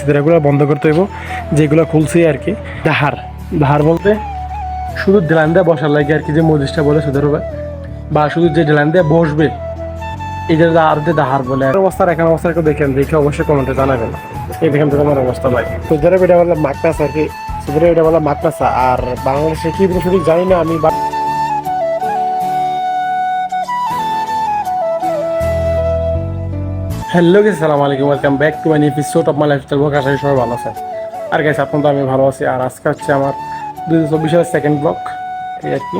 সিদারাগুলো বন্ধ করতে হইব, যেগুলো খুলছি আর কি। ধার ধার বলতে শুধু ডেলান দিয়ে বসার লাগে আর কি, যে মজিসটা বলে সুদের উপর। বা শুধু যে ডেলান দিয়ে বসবে আর দিয়ে দাহার বলে। আর অবস্থার এখন অবস্থা একটু দেখেন দেখে অবশ্যই কমেন্টে জানাবেন। এই দেখেন তো আমার অবস্থা ভাই। সুদের এটা বলে মাকনাস আর কি সুদের এটা বলে মাকনাসা আর বাংলাদেশে কি সঠিক জানি না, আমি হ্যালো গেছি সালাম আলাইকুম welcome back to my episode of my lifestyle blog আশা সবাই ভালো আছেন। আর গাইস আপনার তো আমি ভালো আছি। আর আজকে হচ্ছে আমার দু হাজার চব্বিশ সালের সেকেন্ড ব্লগ এই আর কি।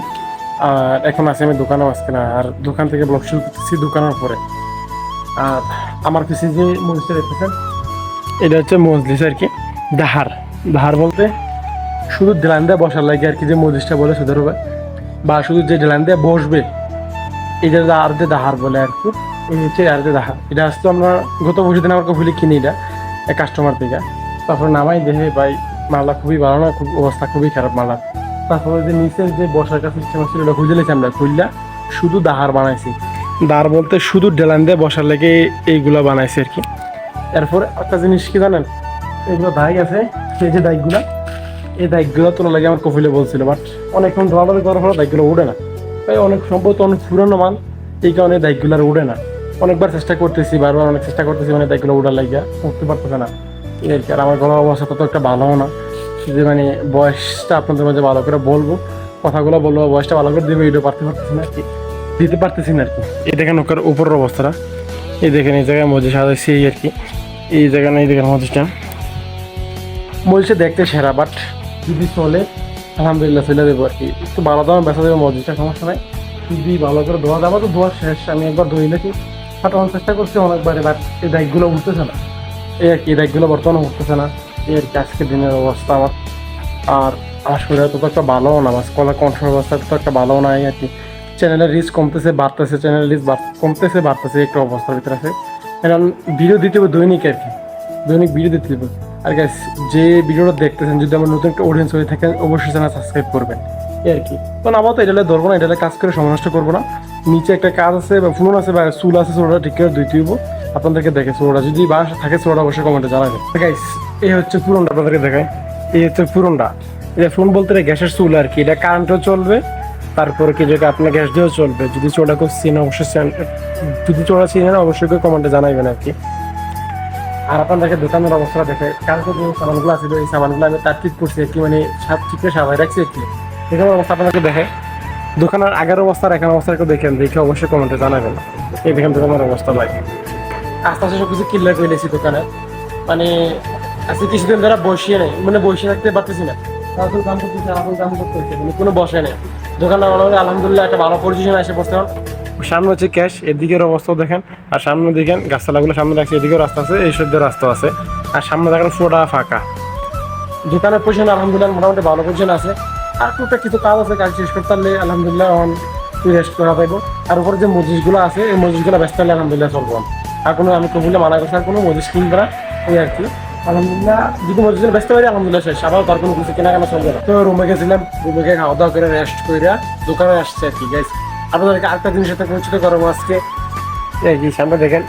আর এখন আছি আমি দোকানেও আজকে না, আর দোকান থেকে ব্লগ শুরু করতেছি দোকানের পরে আর আমার পিছিয়ে যে মজলিসটা দেখতেছেন, এটা হচ্ছে মজলিস আর কি, দাহার। দাহার বলতে শুধু ডেলান দিয়ে বসার লাগে আর কি, যে মজলিসটা বলে উপর। বা শুধু যে ডেলান দিয়ে বসবে এটা আর দিয়ে দাহার বলে আর কি। হচ্ছে আর দাহার এটা আসতো আমরা গত বছর দিন আমার ভুলে কিনি এটা এক কাস্টমার থেকে। তারপরে নামাই দেখে ভাই মালটা খুবই ভালো না খুব অবস্থা খুবই খারাপ মালার তারপরে যে নিচের যে বসার কাছে সিস্টেম ছিল ওটা খুঁজে লেছি আমরা খুললা শুধু দাহার বানাইছি। দাহার বলতে শুধু ডেলান দিয়ে বসার লেগে এইগুলা বানাইছে আর কি। এরপরে একটা জিনিস কি জানেন? এগুলো দায়িক আছে সেই যে দায়িকগুলা এই দায়িকগুলো তোলা লাগে আমার কফিলে বলছিল বাট অনেকক্ষণ ধরাধরি করার ফলে দায়িকগুলো উঠে না। তাই অনেক সম্ভবত অনেক পুরানো মাল এই কারণে দায়িকগুলো আর উঠে না। অনেকবার চেষ্টা করতেছি বারবার অনেক চেষ্টা করতেছি মানে দায়িকগুলো উঠার লাগিয়া উঠতে পারতেছে না। এই আর কি আর আমার গলার অবস্থা তত একটা ভালো না। যে মানে বয়সটা আপনাদের মাঝে ভালো করে বলব কথাগুলো বলব বয়সটা ভালো করে দেবো এটা পারতে পারতেছি না কি। দিতে পারতেছি না আর কি। এই দেখেন ওখানে উপরের অবস্থাটা। এই দেখেন এই জায়গায় মজে সাজাইছি এই আর কি। এই জায়গায় এই দেখেন মজুটা বলছে দেখতে সেরা বাট যদি চলে আলহামদুলিল্লাহ চলে দেবো আর কি। একটু ভালো দাম বেচা দেবো মজুদটা সমস্যা নাই। যদি ভালো করে ধোয়া দেবো তো ধোয়া শেষ। আমি একবার ধুই নাকি। ফাটানোর চেষ্টা করছি অনেকবার এবার এই দায়িকগুলো উঠতেছে না। এই আর কি, এই দায়িকগুলো বর্তমানে উঠতেছে না। এই আর কি, আজকের দিনের অবস্থা আমার। আর আমার শরীরে তো একটা ভালোও না, আমার কলা কণ্ঠের অবস্থা তো একটা ভালো না এই আর কি। চ্যানেলের রিচ কমতেছে, বাড়তেছে চ্যানেলের রিচ কমতেছে, বাড়তেছে, একটা অবস্থার ভিতরে আছে। কারণ ভিডিও দিতে হবে দৈনিক আর কি, দৈনিক ভিডিও দিতে হবে। আর গাইস যে ভিডিওটা দেখতেছেন, যদি আমার নতুন একটা অডিয়েন্স হয়ে থাকে অবশ্যই চ্যানেল সাবস্ক্রাইব করবেন। এই আর কি। কারণ আমার তো এটা ধরবো না, এটা কাজ করে সময় নষ্ট করব না। নিচে একটা কাজ আছে বা ফুলন আছে বা চুল আছে, চুলটা ঠিক করে ধুইতে হইব। আপনাদেরকে দেখে চুলটা। যদি বাসা থাকে চুলটা অবশ্যই কমেন্টে জানাবেন। গাইস এই হচ্ছে পুরনটা আপনাদেরকে দেখায় এই হচ্ছে পুরনটা। এটা ফোন বলতে গ্যাসের চুল আর কি। এটা কারেন্টও চলবে, তারপরে কি যেটা আপনার গ্যাস দিয়েও চলবে। যদি চোটা খুব চিনে, অবশ্যই যদি চোটা চিনে না, অবশ্যই কমেন্টে জানাবেন আর কি। আর আপনাদেরকে দোকানের অবস্থা দেখে, কালকে যে সামানগুলো আছে, এই সামানগুলো আমি তার ঠিক করছি কি মানে সাত ঠিকরে সাজাই রাখছি কি। এখানে অবস্থা আপনাদেরকে দেখে দোকানের আগের অবস্থা এখন অবস্থা একটু দেখেন, দেখে অবশ্যই কমেন্টে জানাবেন। এই দেখেন দোকানের অবস্থা, ভাই। আস্তে আস্তে সব কিছু কিল্লা করে লেছি দোকানে। মানে আজকে কিছুদিন ধরে বসিয়ে নেই মানে বসে থাকতে পারতেছি না। সারাদিন কাম করতেছি মানে কোনো বসে নেই। দোকানটা মোটামুটি আলহামদুলিল্লাহ একটা ভালো পজিশনে এসে বসতে সামনে হচ্ছে ক্যাশ এদিকের অবস্থাও দেখেন। আর সামনে দেখেন গাছপালাগুলো সামনে রাখছে, এদিকেও রাস্তা আছে, এই সব রাস্তা আছে। আর সামনে দেখেন ফোটা ফাঁকা। দোকানের পজিশন আলহামদুলিল্লাহ মোটামুটি ভালো পজিশন আছে। আর টুকটাক কিছু কাজ আছে, কাজ শেষ করতে পারলে আলহামদুলিল্লাহ এখন রেস্ট করা পাইবো আর উপরে যে মজুসগুলো আছে, এই মজুসগুলো ব্যস্ত হলে আলহামদুলিল্লাহ চলবো। আর কোনো আমি কবুলে মানা করছি, আর কোনো মজুস কিনবে না, এই আর কি। আলহামদুলিল্লাহ, যদি মজুসগুলো ব্যস্ত পারি আলহামদুলিল্লাহ শেষ। আবার তার কোনো কিছু কেনাকাটা চলবে না। তো রুমে গেছিলাম রুমে গিয়ে খাওয়া দাওয়া করে রেস্ট করে দোকানে আসছে আর কি গাইস আপনাদেরকে আরেকটা জিনিসের সাথে পরিচিত করব আজকে। এই কি সামনে দেখেন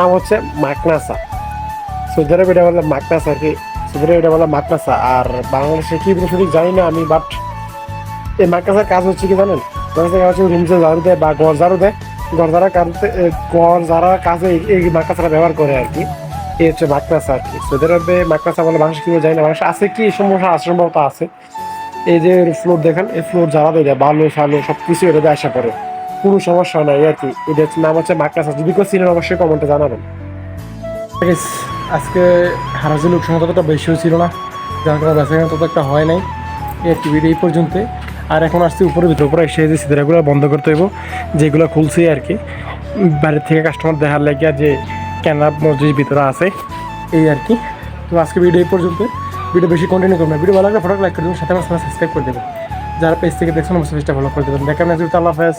নাম হচ্ছে মাকনাসা। সৌদি আরবে এটা বলে মাকনাসা আর কি। আরবে এটা বলে মাকনাসা আর বাংলাদেশে কি সঠিক জানি না আমি বাট এই মাকনাসার কাজ হচ্ছে কি জানেন? রুমসে ঝাড়ু দেয় বা ঘর ঝাড়ু দেয়। ঘর ঝাড়া কাজে ঘর ঝাড়া কাজে এই- মাকনাসাটা ব্যবহার করে আর কি। এই হচ্ছে মাকনাসা আর কি। সৌদি আরবে মাকনাসা বলে বাংলাদেশ কি জানি না বাংলাদেশ আছে কি সমস্যা সম্ভবত আছে। এই যে ফ্লোর দেখেন, এই ফ্লোর জ্বালা দিয়ে বালু সালু সব কিছু এটা দিয়ে আসা করে। কোনো সমস্যা নাই, আর কি। হচ্ছে নাম হচ্ছে মাকনাসা যদি কেউ চিনেন, অবশ্যই কমেন্টে জানাবেন। আজকে হারাজি লোক সংখ্যা ততটা বেশিও ছিল না, যার কারণে বেচা কেনা তত একটা হয় নাই। এই ভিডিও এই পর্যন্ত। আর এখন আসছি উপরে, ভিতরে উপরে এসে যে সিদারাগুলো বন্ধ করতে হইব, যেগুলো খুলছি আর কি। বাইরের থেকে কাস্টমার দেখার লাগিয়া যে কেনা মসজিদ ভিতরে আছে, এই আর কি। তো আজকে ভিডিও এই পর্যন্ত। ভিডিও বেশি কন্টিনিউ করবেন ভিডিও ভালো লাগলে ফটো লাইক করে দেবেন, সাথে আমার সাবস্ক্রাইব করে দেবেন। যারা পেজ থেকে দেখছেন, অবশ্যই পেজটা ফলো করে দেবেন। দেখা নেক্সট আল্লাহ হাফেজ।